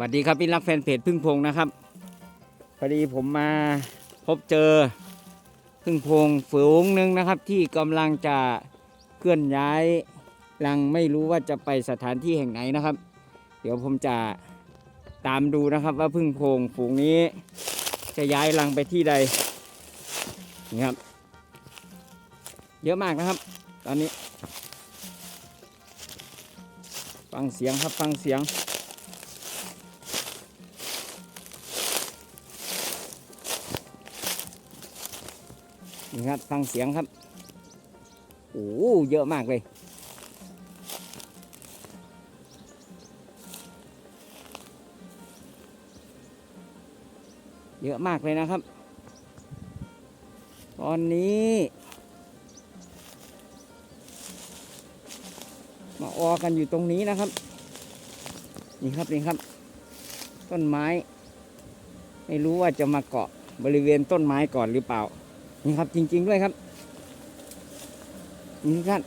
วัสดีครับพี่รักแฟนเพจพึ่งพงนะครับพอดีผมมาพบเจอพึ่งพงฝูงหนึ่งนะครับ ที่กำลังจะเคลื่อนย้ายรังไม่รู้ว่าจะไปสถานที่แห่งไหนนะครับ เดี๋ยวผมจะตามดูนะครับว่าพึ่งพงฝูงนี้จะย้ายรังไปที่ใดนี่ครับ เยอะมากนะครับ ตอนนี้ ฟังเสียงครับฟังเสียง นี่ครับฟังเสียงครับ โอ้เยอะมากเลย เยอะมากเลยนะครับ ตอนนี้มาออกันอยู่ตรงนี้นะครับ นี่ครับนี่ครับ ต้นไม้ ไม่รู้ว่าจะมาเกาะบริเวณต้นไม้ก่อนหรือเปล่า นี่ครับจริง ๆ ด้วยครับนี่ครับ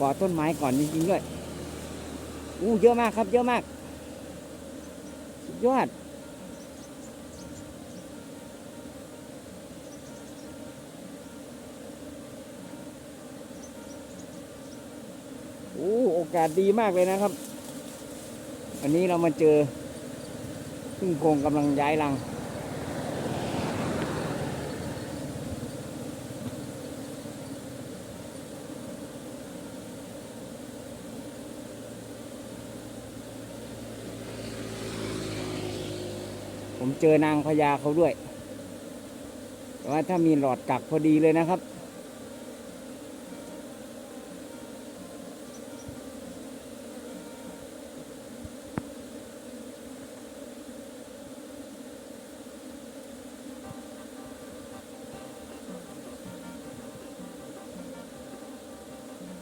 ก่อต้นไม้ก่อนจริงๆด้วยอู้เยอะมากครับ เยอะมากยอดโอ้โอกาสดีมากเลยนะครับ วันนี้เรามาเจอพึ่งโพงกำลังย้ายรัง ผมเจอนางพญาเขาด้วย แต่ว่าถ้ามีหลอดกักพอดีเลยนะครับ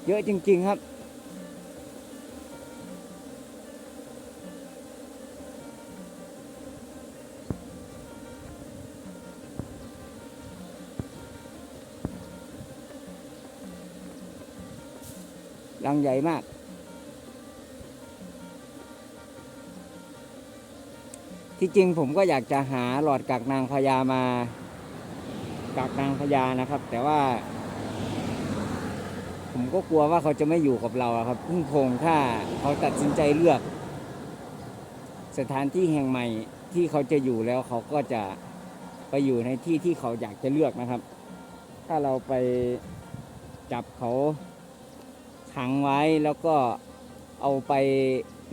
เยอะจริง ๆ ครับรังใหญ่มาก ที่จริงผมก็อยากจะหาหลอดกักนางพญามากักนางพญานะครับ แต่ว่า ผมก็กลัวว่าเขาจะไม่อยู่กับเราครับพึ่งพงถ้าเขาตัดสินใจเลือก สถานที่แห่งใหม่ที่เขาจะอยู่แล้วเขาก็จะไปอยู่ในที่ที่เขาอยากจะเลือกนะครับ ถ้าเราไปจับเขาขังไว้แล้วก็เอาไป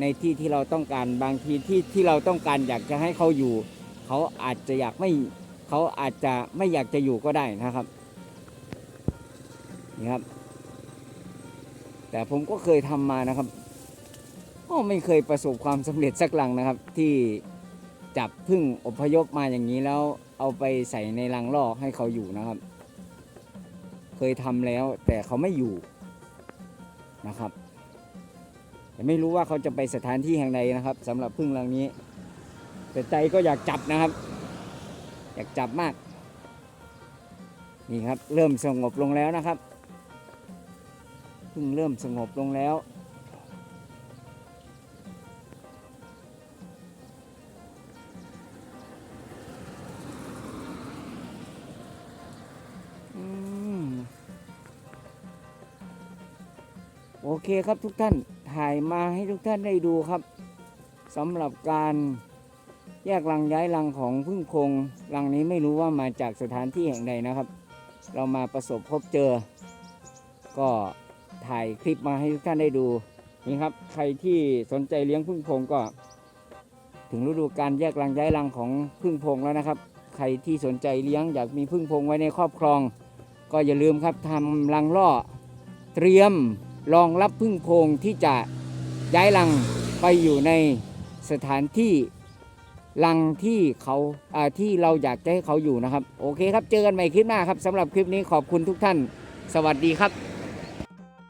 ในที่ที่เราต้องการบางทีที่ที่เราต้องการอยากจะให้เขาอยู่ เขาอาจจะอยากไม่เขาอาจจะไม่อยากจะอยู่ก็ได้นะครับนี่ครับ แต่ผมก็เคยทำมานะครับก็ไม่เคยประสบความสำเร็จสักหลังนะครับ ที่จับพึ่งอพยพมาอย่างนี้แล้วเอาไปใส่ในรังล่อให้เขาอยู่นะครับ เคยทำแล้วแต่เขาไม่อยู่นะครับแต่ไม่รู้ว่าเขาจะไปสถานที่แห่งใดนะครับสำหรับพึ่งรังนี้ แต่ใจก็อยากจับนะครับ อยากจับมากนี่ครับ เริ่มสงบลงแล้วนะครับ พิ่งเริ่มสงบลงแล้ว โอเคครับทุกท่าน ถ่ายมาให้ทุกท่านได้ดูครับสำหรับการแยกรังย้ายรังของพึ่งพงรังนี้ไม่รู้ว่ามาจากสถานที่แห่งใดนะครับ เรามาประสบพบเจอ ก็ ถ่ายคลิปมาให้ทุกท่านได้ดูนี่ครับ ใครที่สนใจเลี้ยงพึ่งพงก็ ถึงฤดูการแยกรังย้ายรังของพึ่งพงแล้วนะครับ ใครที่สนใจเลี้ยงอยากมีพึ่งพงไว้ในครอบครอง ก็อย่าลืมครับทำรังล่อเตรียมรองรับพึ่งพงที่จะย้ายรังไปอยู่ในสถานที่รังที่เขาอ่าที่เราอยากจะให้เขาอยู่นะครับ โอเคครับ เจอกันใหม่คลิปหน้าครับสำหรับคลิปนี้ขอบคุณทุกท่าน สวัสดีครับ